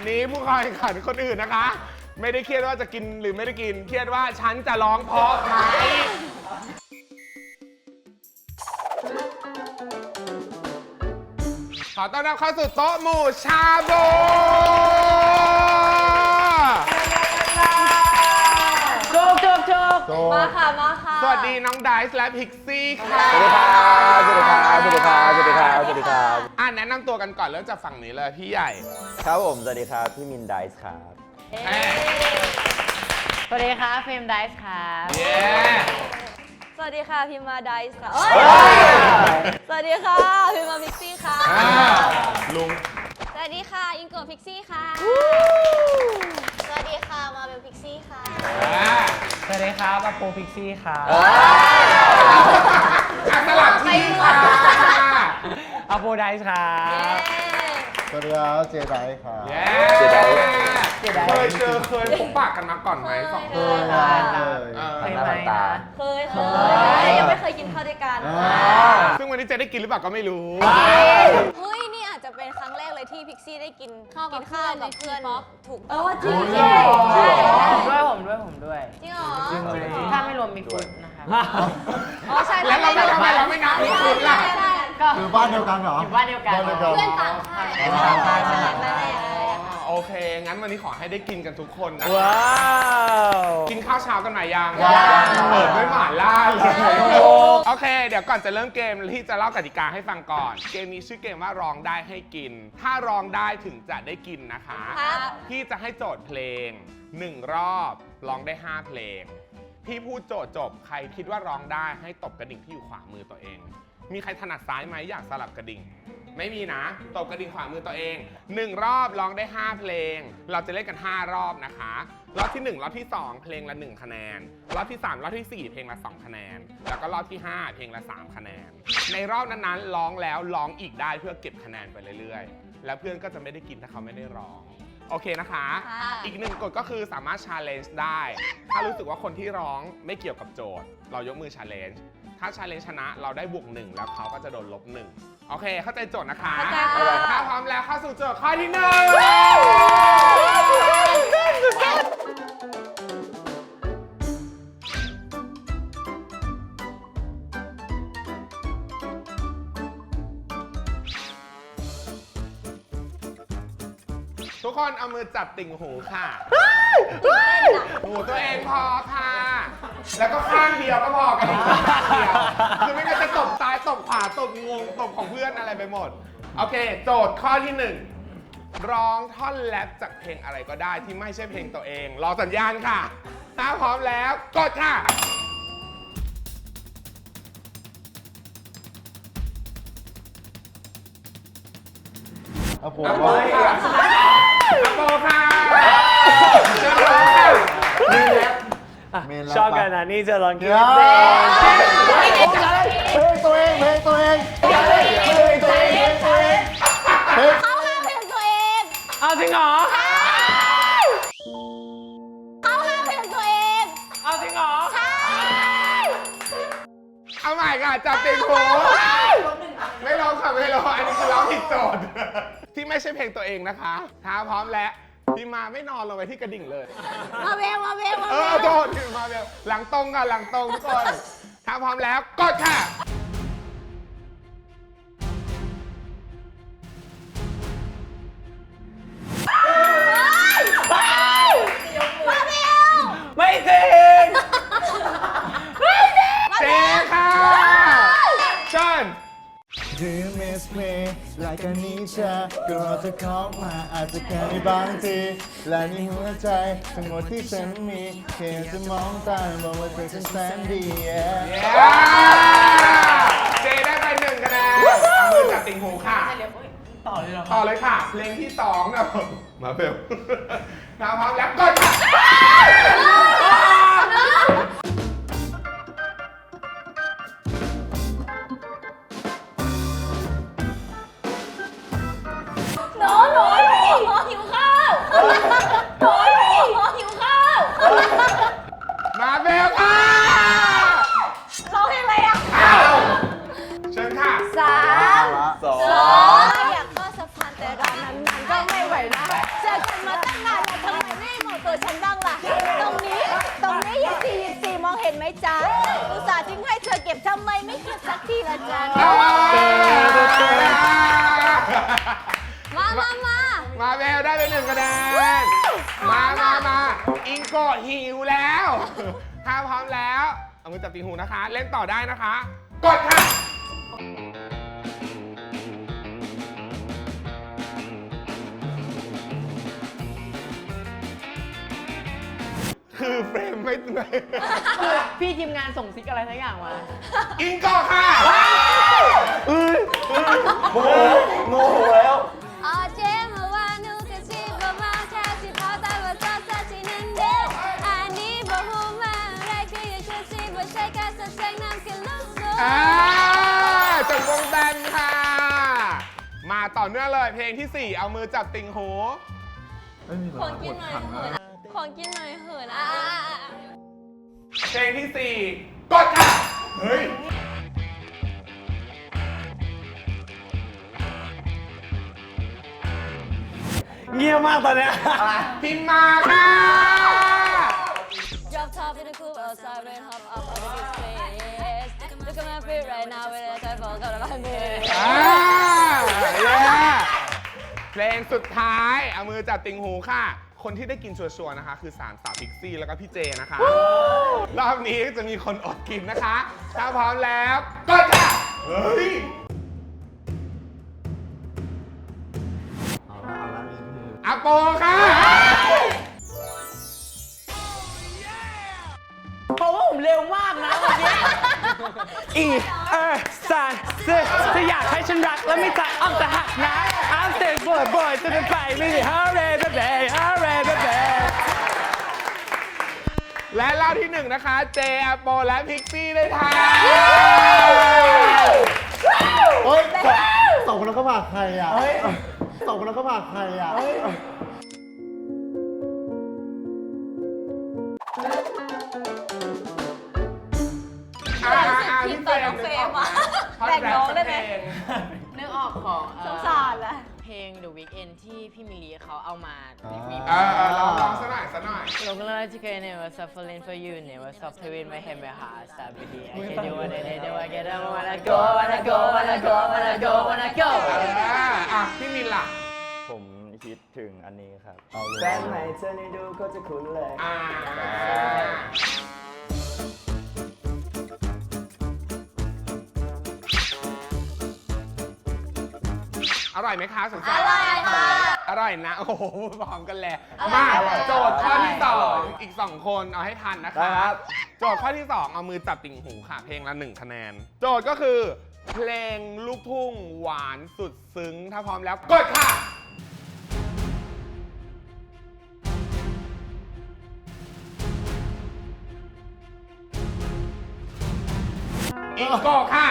ล่ะตอนนี้ผู้เข้าแข่งขันคนอื่นนะคะ ไม่ได้เครียดว่าจะกินหรือไม่ได้กิน เครียดว่าฉันจะร้องเพราะไหมขอต้อนรับเข้าสู่โต๊ะหมู่ชาบู จุกจุกจุกโจมาค่ะ มาค่ะสวัสดีน้องไดซ์และพิกซี่ค่ะ สวัสดีครับสวัสดีครับสวัสดีครับสวัสดีครับสวัสดีครับ อะแนะนำตัวกันก่อนเริ่มจากฝั่งนี้เลยพี่ใหญ่ ครับผม สวัสดีครับ พี่มินไดส์ครับแม่สวัสดีค่ะเฟรมไดส์ครับเย้สวัสดีค่ะพิมมาไดส์ค่ะเอ้ยสวัสดีค่ะพิมมาพิกซี่ค่ะอ่าลุง สวัสดีค่ะอิงโกะพิกซี่ค่ะ สวัสดีค่ะมาเบลพิกซี่ค่ะอ่าสวัสดีครับอาโปพิกซี่ครับอะสลับทีมค่ะอาโปไดส์ครับ สวัสดีครับเจไดครับ เย้เสียดาย เสียดาย เคยเจอเคยพบปากกันมาก่อนไหมสองคเอนอได้เลครับยเออเคยไหมนะเคยเคยยังไม่เคยกินข้าวด้วยกันอ่า ซึ่งวันนี้จะได้กินหรือเปล่าก็ไม่รู้ เฮ้ย นี่อาจจะเป็นครั้งแรกเลยที่พิกซี่ได้กินข้าวกับข้าวกับเพื่อนถูกเออจริงใช่ใช่ผมด้วยผมด้วยผมด้วย จริงเหรอจริงเลยถ้าไม่รวมมิกฟุตนะครับอ๋อใช่แล้วเราไม่ทำไมเราไม่นับมิกฟุตล่ะ ก็คือบ้านเดียวกันเหรออยู่บ้านเดียวกัน บ้านเดียวกันเพื่อนต่างค่ายอ๋อใช่ใช่ใช่โอเค งั้นวันนี้ขอให้ได้กินกันทุกคนนะ ว้าว กินข้าวเช้ากันมายังยัง เปิดด้วยหม่าล่าเลยโอเค เดี๋ยวก่อนจะเริ่มเกมที่จะเล่ากติกาให้ฟังก่อน เกมนี้ชื่อเกมว่าร้องได้ให้กิน ถ้าร้องได้ถึงจะได้กินนะคะ ครับ พี่จะให้โจทย์เพลง 1 รอบร้องได้ 5 เพลง พี่พูดโจทย์จบใครคิดว่าร้องได้ให้ตบกระดิ่งที่อยู่ขวามือตัวเอง มีใครถนัดซ้ายไหมอยากสลับกระดิ่ง ไม่มีนะตบกระดิ่งขวามือตัวเอง 1 รอบร้องได้ 5 เพลง เราจะเล่นกัน 5 รอบนะคะ รอบที่ 1 รอบที่ 2 เพลงละ 1 คะแนน รอบที่ 3 รอบทีสี่ 4 เพลงละ 2 คะแนน แล้วก็รอบที่ 5 เพลงละ 3 คะแนน ในรอบนั้นๆร้องแล้วร้องอีกได้เพื่อเก็บคะแนนไปเรื่อยๆ แล้วเพื่อนก็จะไม่ได้กินถ้าเขาไม่ได้ร้องโอเคนะคะค่ะอีกหนึ่งกฎก็คือสามารถ challenge ได้ ถ้ารู้สึกว่าคนที่ร้องไม่เกี่ยวกับโจทย์ เรายกมือ challenge ถ้า challenge ชนะเราได้บวกหนึ่งแล้วเขาก็จะโดนลบหนึ่งโอเค เข้าใจโจทย์นะคะเข้าใจค่ะ ถ้าพร้อมแล้วเข้าสู่โจทย์ข้อที่หนึ่งทุกคนเอามือจับติ่งหูค่ะ หูตัวเองพอค่ะ แล้วก็ข้างเดียวก็พอกันอีกข้างเดียวคือไม่งั้นจะตบซ้ายตบขวาตบงงตบของเพื่อนอะไรไปหมด โอเค โจทย์ข้อที่หนึ่งร้องท่อนแรปจากเพลงอะไรก็ได้ที่ไม่ใช่เพลงตัวเอง รอสัญญาณค่ะถ้าพร้อมแล้วกดค่ะเอาผมอัปโปว่าค่ะอัปโปค่ะ เมนชอบกันนะนี่จะลองกินเดี๋ยวเพลงตัวเองเพลงตัวเองเพลงตัวเองเพลงตัวเองเพลงเข้าข้างเพลงตัวเองเอาจริงเหรอเข้าข้างเพลงตัวเองเอาจริงเหรอใช่เอาใหม่ค่ะจับติ่งหูไม่ร้องค่ะไม่ร้องอันนี้คือร้องผิดโจทย์ที่ไม่ใช่เพลงตัวเองนะคะถ้าพร้อมแล้ว พี่มาไม่นอนลงไปที่กระดิ่งเลย มาเบลมาเบลมาเอเบอลโทษพี่มาเบลหลังตรงค่ะหลังตรงทุกคนถ้าพร้อมแล้วกดค่ะไม่จริงเจค่ะเชิญ Do you miss me like I need you ก็รอเธอเข้ามาอาจจะแค่ในบางที และในหัวใจทั้งหมดที่ฉันมีแค่จะมองตาบอกว่าเธอฉันแสนดี yeah เจได้ไปหนึ่งคะแนนเอามือจับติ่งหูค่ะ ต่อเลยเหรอต่อเลยค่ะ เพลงที่สองนะผมมาเบลถ้าพร้อมแล้วกดค่ะ มามามามาแววได้ไปหนึ่งคะแนน มามามาอิงโกะหิวแล้วถ้าพร้อมแล้ว เอามือจับตีหูนะคะ เล่นต่อได้นะคะ กดค่ะ เฟรมไม่ไม่คือพี่ทีมงานส่งซิกอะไรสักอย่างมา อิงโกะค่ะโมโหโมโหแล้วอาเจมาว่านูกะสิบมาแค่สิพาแต่ว่าจะสักทีนึงเด้ออันนี้บ่ฮู้มาอะไรคืออยากจะสิบ่ใช่การแสดงนำกันลูกสูอ่าจบวงแบนค่ะ มาต่อเนื่องเลยเพลงที่ 4 เอามือจับติ่งหู ไม่มีของกินหน่อยเหิน ของกินหน่อยเหินอะเพลงที่4กดค่ะ เฮ้ย เงียบมากตอนเนี้ยพิมพ์มาค่ะ Drop top in the coupe outside and hop up on the big place Look at my feet right now with a type of color my face อ่าเย้เพลงสุดท้าย เอามือจับติ่งหูค่ะ คนที่ได้กินชัวร์ๆนะคะ คือสามสาวพิกซี่แล้วก็พี่เจนะคะ รอบนี้จะมีคนอดกินนะคะ ถ้าพร้อมแล้วกดค่ะ เฮ้ย เอาละเอาละนี่คือ อาโปค่ะ เพราะว่าผมเร็วมากนะวันนี้อีเออสามสิบถ้าอยากให้ฉันรักแล้วไม่จ่ายอ้อมจะหักนะอ้ามเต็มบ่อยบ่อยจะเป็นไปไม่ได้ฮาเรย์เบเบ้ฮาเรย์เบเบ้และรอบที่หนึ่งนะคะ เจอาโปและพิกซี่ได้ทายเฮ้ยสองคนนั้นก็มาใครอะสองคนนั้นก็มาใครอะ มอะท่อนแบ่งน้องได้ไหมแรปสักเพลงนึกออกของเอ่อสงสารแหละเพลง The Weeknd ที่พี่มิลลีเขาเอามารีเออเออลองลองสักหน่อยสักหน่อยลงกันเลยที่เคยเนี่ยว่า suffering for you เนี่ยว่า stop playing my head my heart stop it I can do what I do I get up wanna go wanna go wanna go wanna go wanna go อ่าอะพี่มินล่ะ ผมคิดถึงอันนี้ครับ เอาเลย แฟนใหม่เธอในดูก็จะคุ้นเลย อ่า ร่อยไหมคะสงอสารร่อยค่ะ อร่อยนะ โอ้โหพร้อมกันแหละอร่มาอยโจทย์ข้อที่สองอีกสองคนเอาให้ทันนะได้คะครับ โจทย์ข้อที่สองเอามือจับติ่งหูค่ะ เพลงละหนึ่งคะแนน โจทย์ก็คือ เพลงลูกทุ่งหวานสุดซึ้ง ถ้าพร้อมแล้วกดค่ะอิงโกะค่ะ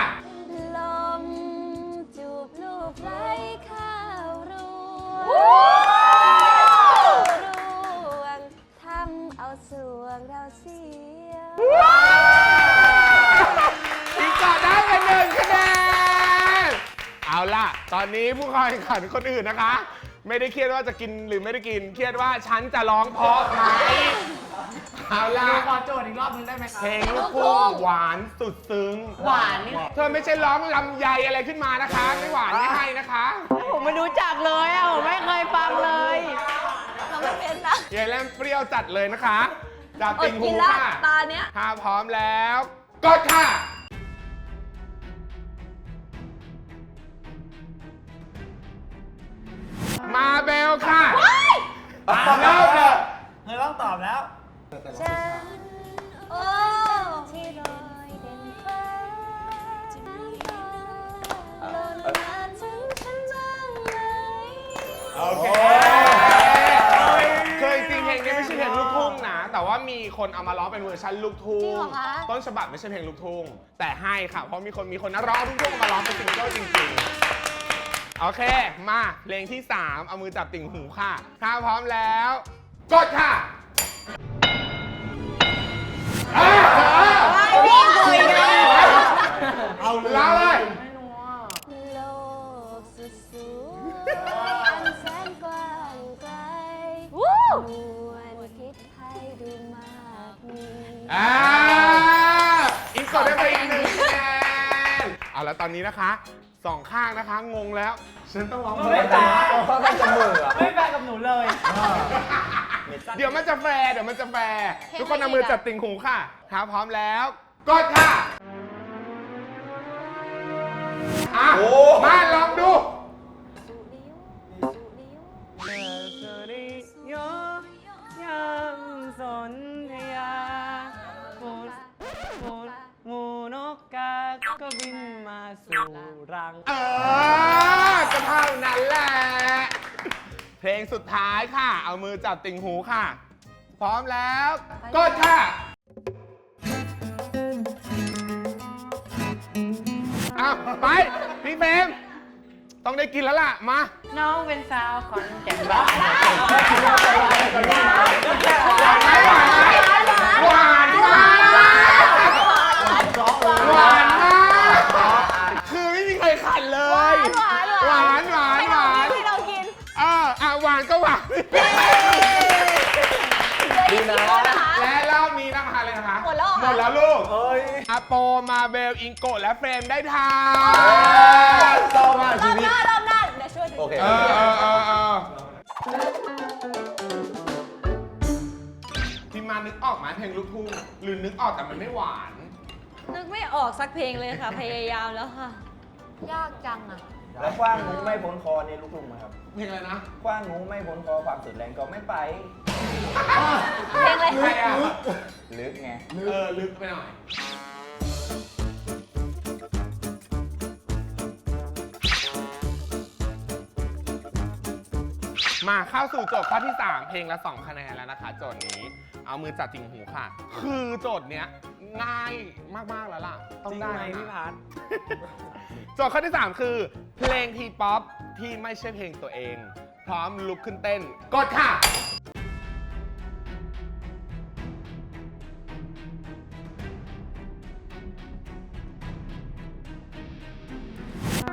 ผู้เข้าแข่งขันคนอื่นนะคะ ไม่ได้เครียดว่าจะกินหรือไม่ได้กิน เครียดว่าฉันจะร้องเพราะไหมเอาล่ะขอโจทย์อีกรอบนึงได้ไหมครับเพลงลูกทุ่งหวานสุดซึ้ง หวานนี่เธอไม่ใช่ร้องลำไยอะไรขึ้นมานะคะ ไม่หวานไม่ให้นะคะ ผมไม่รู้จักเลยอะผมไม่เคยฟังเลยเราไม่เป็นนะยายแลมเปรี้ยวจัดเลยนะคะจับอติ่ดงกิหูนละค่ะตาเนี้ยถ้าพร้อมแล้วกดค่ะ มาเบลค่ะเริ่มเลยเธอต้องตอบแล้ว ฉันโอ้ที่ลอยเด่นฟ้าน้ำหล่นมาถึงฉันบ้างไหมโอเค เคยจริงเพลงนี้ไม่ใช่เพลงลูกทุ่งนะ แต่ว่ามีคนเอามาร้องเป็นเวอร์ชันลูกทุ่ง ต้นฉบับไม่ใช่เพลงลูกทุ่ง แต่ให้ค่ะ เพราะมีคนมีคนนักร้องลูกทุ่งมาร้องเป็นซิงเกิลจริงๆ โอเค มาเพลงที่ 3 เอามือจับติ่งหูค่ะ ถ้าพร้อมแล้ว กดค่ะอ่าพี่คุยกันเอาเลยเล่าเลย โลกสุดสวยอันแสนกว้างไกลมวลคิดให้ดูมากมี อ่า เอาแล้วตอนนี้นะคะสองข้างนะคะ งงแล้ว ฉันต้องร้องเพลไม่งแฟร์ไม่แฟร์กับหนูเลย เดี๋ยวมันจะแฟร์เดี๋ยวมันจะแฟร์ทุกคนเอามือจับติ่งหูค่ะถ้าพร้อมแล้วกดค่ะอะมาลองดู รัง เออก็เท่านั้นแหละ เพลงสุดท้ายค่ะ เอามือจับติ่งหูค่ะ พร้อมแล้วกดค่ะอ้าวไป พี่เฟรมต้องได้กินแล้วล่ะ มาน้องเป็นสาวขอนแก่นบ้านห อิงโกะและเฟรมได้ทานเศร้ามากรชีอบวิหตน้ารอบหน้าเดี๋ยวช่วยโอเค เออเออเออเออพี่มานึกออกไหมเพลงลูกทุ่งหรือนึกออกแต่มันไม่หวาน นึกไม่ออกสักเพลงเลยค่ะ พยายามแล้วค่ะ ยากจังอะ แล้วคว้างงูไม่พ้นคอในลูกทุ่งไหมครับเพลงอะไรนะคว้างงูไม่พ้นคอความสุดแรงก็ไม่ไป เพลงอะไรใครอะลึกไง เออลึกไปหน่อย มาเข้าสู่โจทย์ข้อที่ 3 เพลงละ 2 คะแนนแล้วนะคะ โจทย์นี้เอามือจับติ่งหูค่ะ คือโจทย์เนี้ยง่ายมาก ๆ แล้วล่ะ ต้องได้จริงไหมแล้วนะพี่พัท โจทย์ข้อที่ 3 คือ เพลงทีป๊อปที่ไม่ใช่เพลงตัวเอง พร้อมลุกขึ้นเต้น กดค่ะ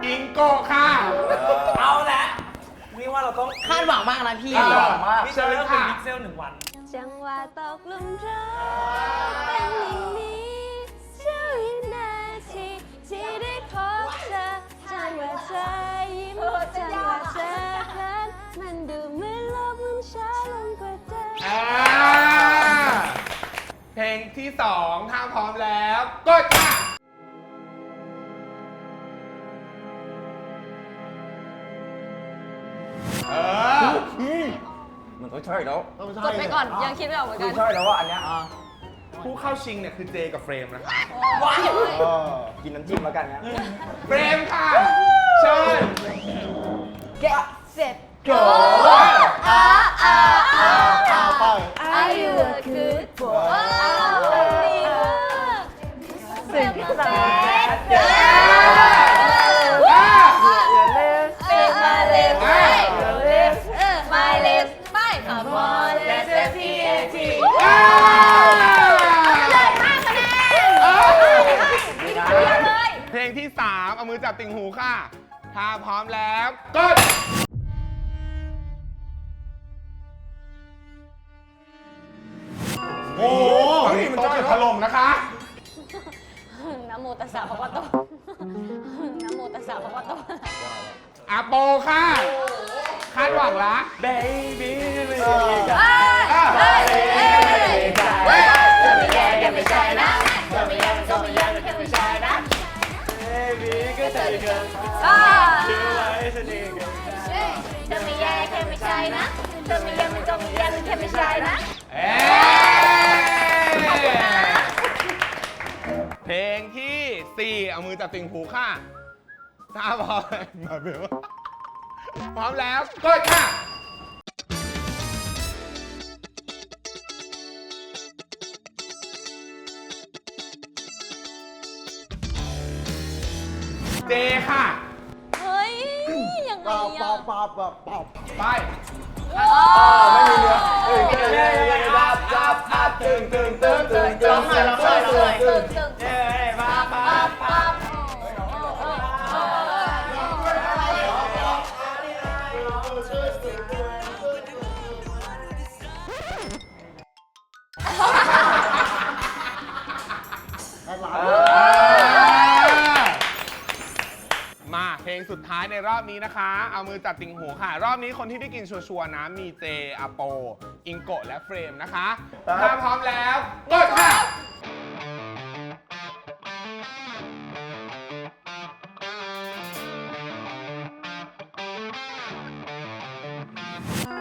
อิงโกะค่ะเอาละนี่ ว่าเราต้องคาดหวังมากนะพี่ คาดหวังมากพี่จะเลือกเป็นเชิญค่ะพิกเซลหนึ่งวัน จังหวะตกหลุมรักเป็นอย่างนี้เชื่อวินาทีที่ได้พบเธอจังหวะเธอยิ้มจังหวะเธอเคลิ้นมันดูเหมือนโลกมันช้าลงกว่าเดิม อ่าเพลงที่สองถ้าพร้อมแล้ว กดค่ะ มันก็ใช่แล้วกดไปก่อนยังคิดไม่ออกเหมือนคืกัอนใช่แล้วว่าอันเนี้ยผู้เข้าชิงเนี่ยคือเจกับเฟรมนะคะเออกินน้ำจิ้มแล้วกันนะเฟรมค่ะเชิญแกะเสร็จโจ้อ่ ติ่งหูค่ะ ถ้าพร้อมแล้วกดโอ้โหฝั่งนี้มันโต๊ะถล่มนะคะ นะโมตัสสะพระวะโตนะโมตัสสะพระวะโตอาโปค่ะ คาดหวังละ baby ไม่เอใช่อเฮ้ยเฮ้ยเฮ้ยเฮ้ยเธอไม่แย่แค่ไม่ใช่นะเธอไม่แย่ ชื่อไว้สนิทกันเธอไม่แย่แค่ไม่ใช่นะเธอไม่แย่ไม่ต้องไม่แย่แค่ไม่ใช่นะ เอ๊ะเพลงที่4 เอามือจับติ่งหูค่ะถ้าพร้อมมาเบลพร้อมแล้วกดค่ะ ยังไงป๊าบอะป๊าบป๊าบป๊าบไปไม่มีเนื้อเฮ้ยเฮ้ยเฮ้ยดับดับดับตึงตึงตึงตึงตึงตึงตึงตึงตึง ท้ายในรอบนี้นะคะ เอามือจับติ่งหูค่ะ รอบนี้คนที่ได้กินชัวร์ๆนะ มีเจอโป อิงโกะและเฟรมนะคะ ถ้าพร้อมแล้ว กดค่ะ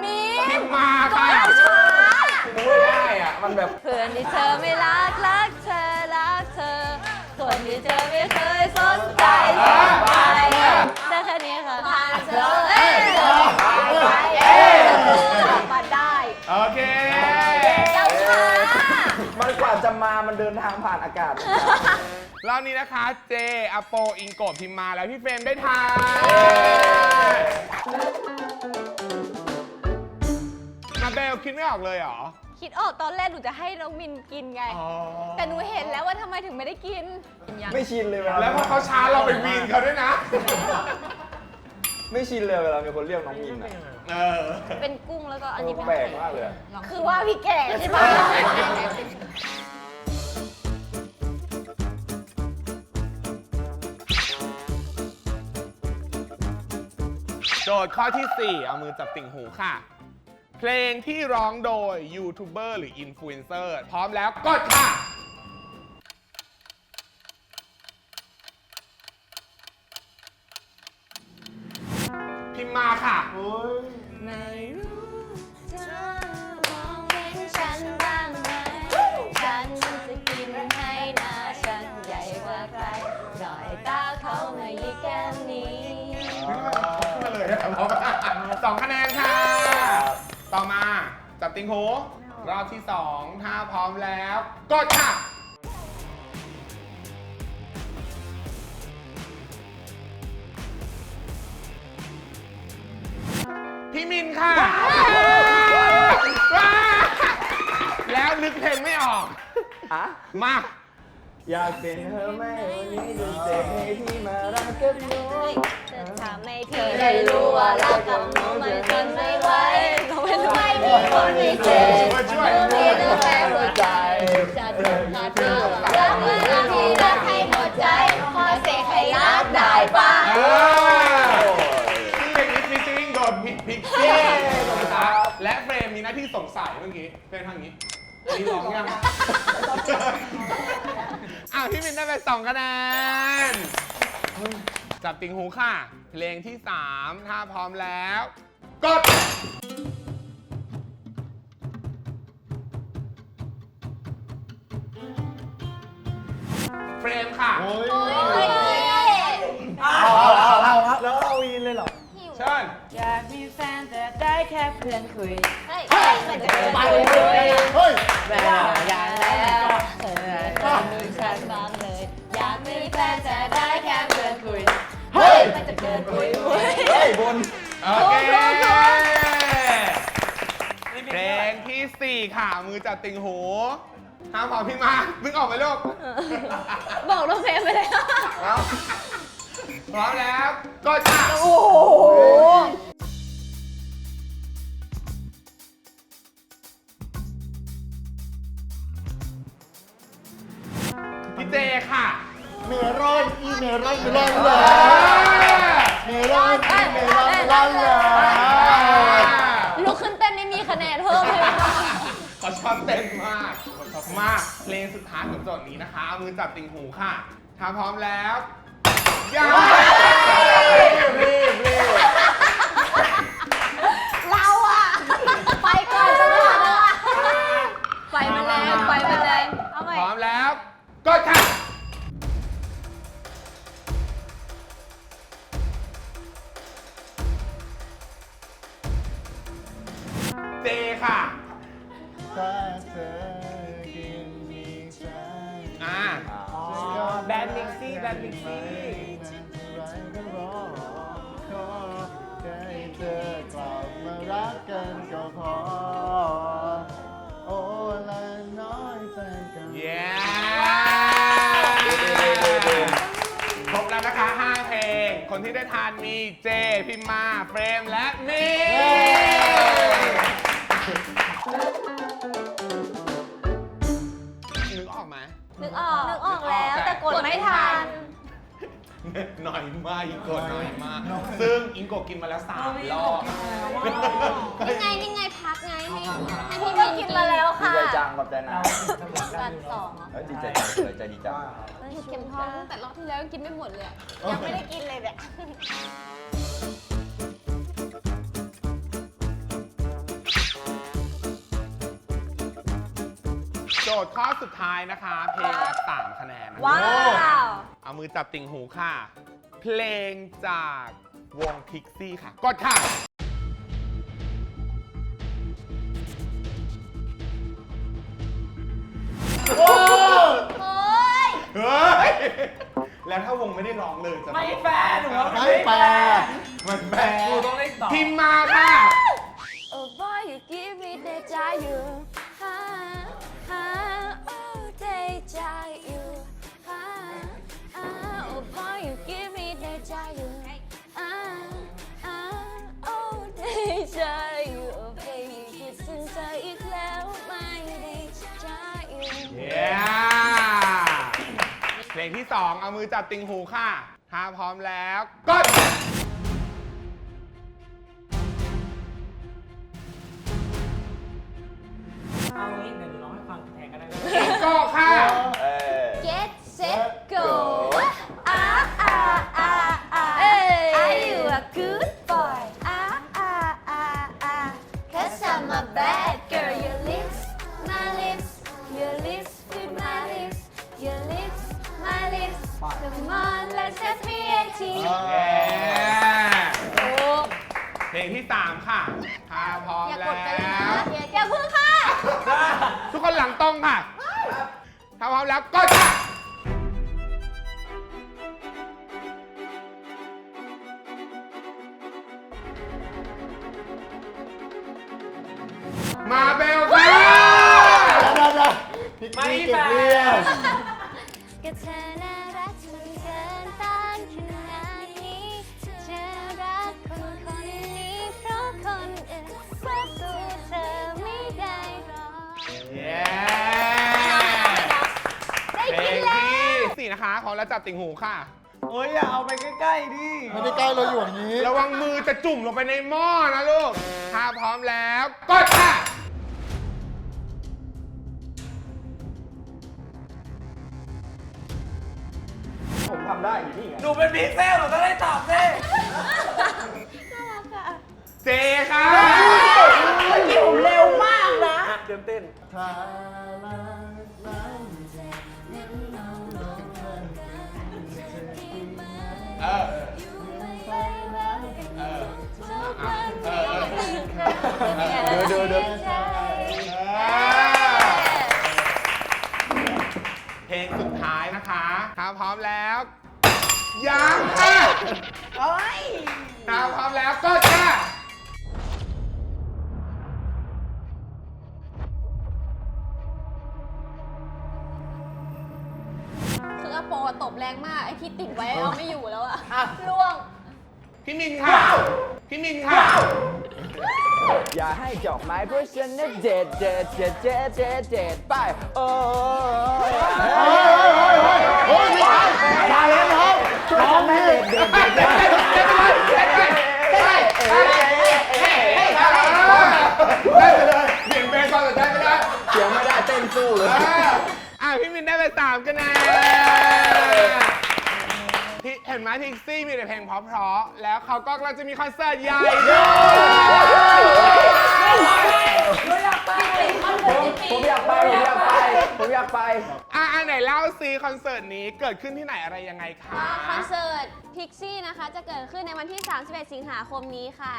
มีพิมพ์มาค่ะไม่ได้อะมันแบบ เพื่อนที่เธอไม่รักรักเธอรักเธอ คนที่เธอไม่เคยสนใจสนใเอ้มาได้โอเค เจ้าช้ามันกว่าจะมามันเดินทางผ่านอากาศรอบนี้นะคะเจอโปอิงโกะพิมมาแล้วพี่เฟรมได้ทายมาเบลคิดไม่ออกเลยเหรอ คิดออกตอนแรกหนูจะให้น้องมินกินไง อ๋อ แต่หนูเห็นแล้วว่าทำไมถึงไม่ได้กิน ไม่ชินเลยเวลาแล้วพอเขาช้าเราไปวีนเขาด้วยนะ ไม่ชินเลยเวลามีคนเรียกน้องมินอะเออเป็นกุ้งแล้วก็อันนี้เป็นแปลกมากเลยอะคือว่าพี่แก่ใช่ไหมโจทย์ข้อที่ 4 เอามือจับติ่งหูค่ะ เพลงที่ร้องโดยยูทูบเบอร์หรืออินฟลูเอนเซอร์พร้อมแล้วกดค่ะ พิ มพ์มาค่ะไม่รู้เธอมองเห็นฉันบ้างไหมฉันจะกินให้หน้าฉันใหญ่กว่าใครหน่อยตาเขามายีแก้มนี้ มาเลยนะครับสองคะแนนค่ะ ต่อมาจับติงหูรอบที่2ถ้าพร้อมแล้ว กดค่ะ มินค่ะว้าแล้วนึกเพลงไม่ออก อะมา อยากเป็นเธอไหมวันนี้จะเจ็บให้พี่มารักกับหนูจะทำให้เธอได้รู้ว่ารักกับหนูมันทนไม่ไหวหนูไม่รู้ไม่มีคนพิเศษช่วยหนูมีแต่แค่หัวใจจะเดินหาเธอรักเมื่อที่รักให้หมดใจขอเสกให้รักได้ปะ เออที่เพลงนี้ฟีเจอริ่งโดนพิกพิกซี่และเฟรมมีหน้าที่ สงสัยเมื่อกี้เฟรมทางนี้อันนี้ร้องยังอ้าวพี่มินได้ไปสองคะแนนจับติงหูค่ะ เพลงที่ 3 ถ้าพร้อมแล้ว กด เฟรมค่ะ โอ้ย พื่อนคุยเฮ้ยมันจะเกินไปเลยเฮ้ยแบบอย่างแล้วเออจะมีฉันบ้างเลย อยากมีแฟนแต่ได้แค่เพื่อนคุยเฮ้ยมันจะเกินปุยปุยเฮ้ยบนโอเคเพลงที่ 4 ค่ะ มือจับติงหูห้ามพอพี่มานึกออกไหมลูกบอกน้องเพลงไปเลยเอ้าพร้อมแล้ว ก็จ้าโอ้โห อนเมลอนเมรอนเลยเมลอนเมลอนเมลอนเลยลุกขึ้นเต้นนี่มีคะแนนเพิ่มเลยเขาชอบเต้นมากเขาชอบมากเพลงสุดท้ายของโจทย์นี้นะคะเอามือจับติ่งหูค่ะถ้าพร้อมแล้วยาวรีบรีบรีบ มาก ซึ่งอิงโกะกินมาแล้วสามรอบ นี่ไงนี่ไงพักไงให้ให้พี่มินกินมาแล้วดีค่ะใจจังขอบใจนะกันสองเหรอเฮ้ยดีใจจังเลยใจดีจังเข็มทองตั้งแต่รอบที่แล้วยังกินไม่หมดเลยอะยังไม่ได้กินเลยเนี่ยโจทย์ข้อสุดท้ายนะคะ เพลงละสามคะแนนนะคะว้าว เอามือจับติ่งหูค่ะ เพลงจากวงพิกซี่ค่ะ กดค่ะ โอ้ยเฮ้ย แล้วถ้าวงไม่ได้ร้องเลยจะไม่แฟร์หนูว่าไม่แปลมันแปลหนูต้องเล่นต่อ พิมพ์มาค่ะ Oh boy you give me the joy เพลงที่สองเอามือจับติ่งหูค่ะ ถ้าพร้อมแล้ว กด รงค่ะถ้าพร้อมแล้วกดค่ะมาเบลค่ะเดี๋ยวเดี๋ยวพี่กี้เก็บเรียง แล้วจับติ่งหูค่ะ โอ้ยอย่าเอาไปใกล้ๆดิไม่ได้ใกล้เราอยู่อย่างนี้ ระวังมือจะจุ่มลงไปในหม้อนะลูก ถ้าพร้อมแล้วกดค่ะ ผมทำได้อยู่นี่ไงหนูเป็นพิกเซลหนูต้องได้ตอบสิเจค่ะผมเร็วมากนะเต้นเต้นถ้า เดี๋ยวเดเพลงสุดท้ายนะคะถ้าพร้อมแล้วยังค่ะโอ้ยถ้าพร้อมแล้วก็ค่ะคืออโปตบแรงมาก ไอ้ที่ติดไว้เอาไม่อยู่แล้วอะล่วง พี่มินค่ะ พี่มินค่ะ อย่าให้จอกไม้เพราะฉันน่ะเจ็ดเจ็ดเจ็ดเจ็ดเจ็ดเจ็ดไปโอ้ยเฮ้ยเฮ้ยเฮ้ยเฮ้ยเฮ้ยไม่ใช่มาแล้วน้องน้องพี่เด็ดเด็ดเด็ดเด็ดได้ไปเลยเปลี่ยนเพลงก่อนสนใจไม่ได้เสียงไม่ได้เต้นสู้เลยเอออะพี่มินได้ไปสามคะแนนพี่เห็นไหมพิกซี่มีแต่เพลงเพราะๆแล้วเขาก็กำลังจะมีคอนเสิร์ตใหญ่ด้วย ผมอยากไป ผมอยากไป ผมอยากไปอะอัน ไหนเล่าซีคอนเสิร์ตนี้เกิดขึ้นที่ไหนอะไรยังไงคะ คอนเสิร์ตพิกซี่นะคะ จะเกิดขึ้นในวันที่ 31 สิงหาคมนี้ค่ะ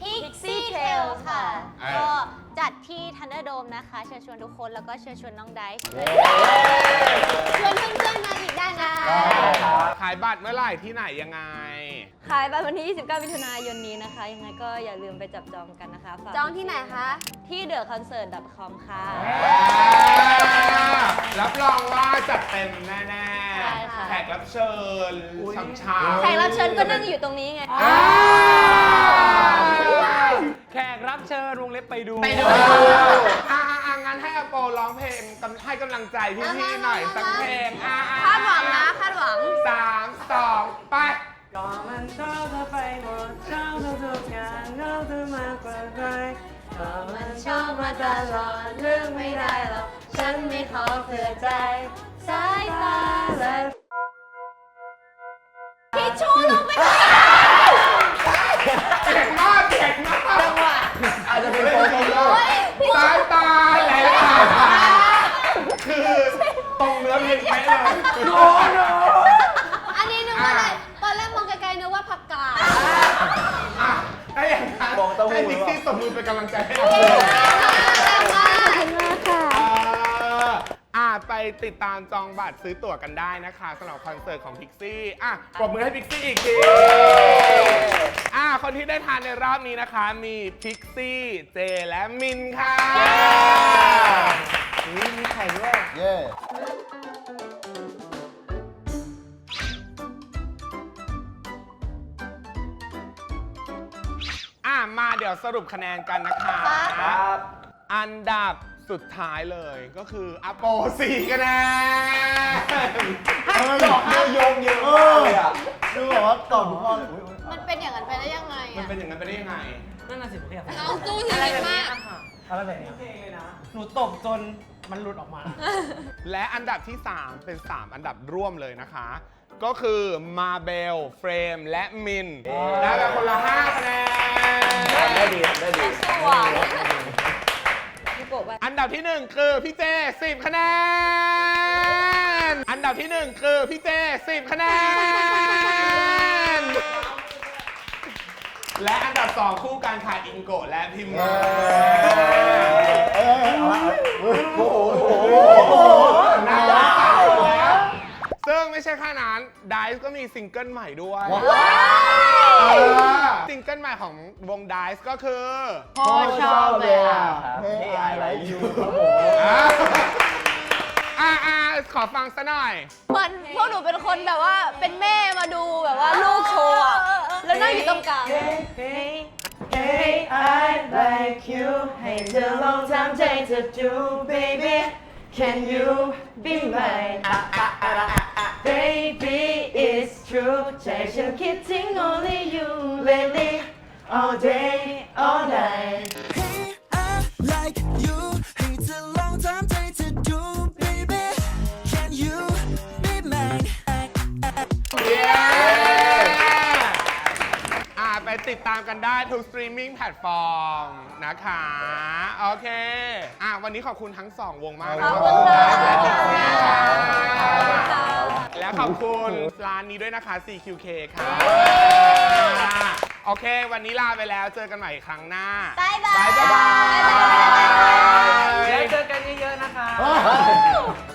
Pixie Trail ค่ะ เอ้ย ก็จัดที่ Thunderdome นะคะ เชิญชวนทุกคนแล้วก็เชิญชวนน้องไดซ์ชวนเพื่อนๆมาอีกได้นะคะขายบัตรเมื่อไหร่ที่ไหนยังไง ขายบัตรวันที่ 29มิถุนายนนี้นะคะ ยังไงก็อย่าลืมไปจับจองกันนะคะฝากจองที่ไหนคะ ที่ theconcert.com ค่ะ รับรองว่าจัดเต็มแน่ใช่ค่ะ ๆแขกรับเชิญช่ำชาแขกรับเชิญก็นั่งอยู่ตรงนี้ไง แขกรับเชิญวงเล็บไปดู ไปดูอ่าอ่างั้นให้อโปร้องเพลงกำให้กำลังใจพี่ๆหน่อยสักเพลงอ่คาดหวังนะคาดหวัง สามสองไป ก็มันชอบเธอไปหมดชอบเธอทุกอย่างชอบเธอมากกว่าใครก็มันชอบมาตลอดเลือกไม่ได้หรอก ฉันไม่ขอเผื่อใจ สายตาและทิชชู่ลงไปเก่งมากเก่งมากจังหวะอาจจะเป็นโปรโมทสายตาไหลผ่านคือตรงเนื้อเพลงไปเลยโน้โน้อันนี้นึกว่าอะไรตอนแรกมองไกลๆนึกว่าผักกาดถ้าอย่างนั้นให้พิกเปล่าซี่ตบมือเป็นกำลังใจให้เรา เก่งมากเก่งมากค่ะ เอออะไป ติดตามจองบัตรซื้อตั๋วกันได้นะคะสำหรับคอนเสิร์ตของพิกซี่อะปรบมือให้พิกซี่อีกทีอะคนที่ได้ทานในรอบนี้นะคะ มีพิกซี่เจและมินค่ะมีไข่ด้วยเย้อะมาเดี๋ยวสรุปคะแนนกันนะคะ ครับ อันดับ สุดท้ายเลยก็คืออโปสี่คะแนนเฮ้ยเยอะโยงเยอะมากเลยอะดูแบบว่าตอบทุกข้อเลยอุ๊ยอุ๊ยมันเป็นอย่างนั้นไปได้ยังไงมันอะเป็นอย่างนั้นไปได้ยังไง นั่นน่ะสิผมอยากน้องตู้ชีวิตมาก อะไรแบบนี้หนูตบจนมันหลุดออกมา และอันดับที่ 3 เป็น 3 อันดับร่วมเลยนะคะ ก็คือมาเบลเฟรมและมินได้ไปคนละ5คะแนนได้ดีได้ดีหวานพี่โกะ ว่า อันดับที่1คือพี่เจ10 คะแนน อันดับที่1คือพี่เจ10 คะแนน และอันดับ2คู่การค่ะอิงโกะและพิมพ์เย้มาเอ้ยเอาละเอ้ยโอ้โหโอ้โหโอ้โหน่ารักแล้ว ซึ่งไม่ใช่แค่นั้นไดซ์ก็มีซิงเกิลใหม่ด้วยเออซิงเกิลใหม่ของวงไดซ์ก็คือพ่อชอบเลยอะเฮ้ยไอไลค์ยูครับผมอะอะอะขอฟังซะหน่อย เหมือนพวกหนูเป็นคนแบบว่าเป็นแม่มาดูแบบว่าลูกโชว์อะแล้วนั่งอยู่ตรงกลาง Hey Hey I like you Hey the long time take to do baby Can you be mine Baby it's true ใจฉันคิดถึง only you lately all day all night ติดตามกันได้ทุกสตรีมมิ่งแพลตฟอร์มนะคะ โอเค อะวันนี้ขอบคุณทั้งสองวงมากนะคขอบคุณค่ะ แล้วขอบคุณร้านนี้ด้วยนะคะ CQK ค่ะ โอเค วันนี้ลาไปแล้วเจอกันใหม่ครั้งหน้า บ๊ายบาย บ๊ายบาย แล้วเจอกันเยอะๆนะคะ ย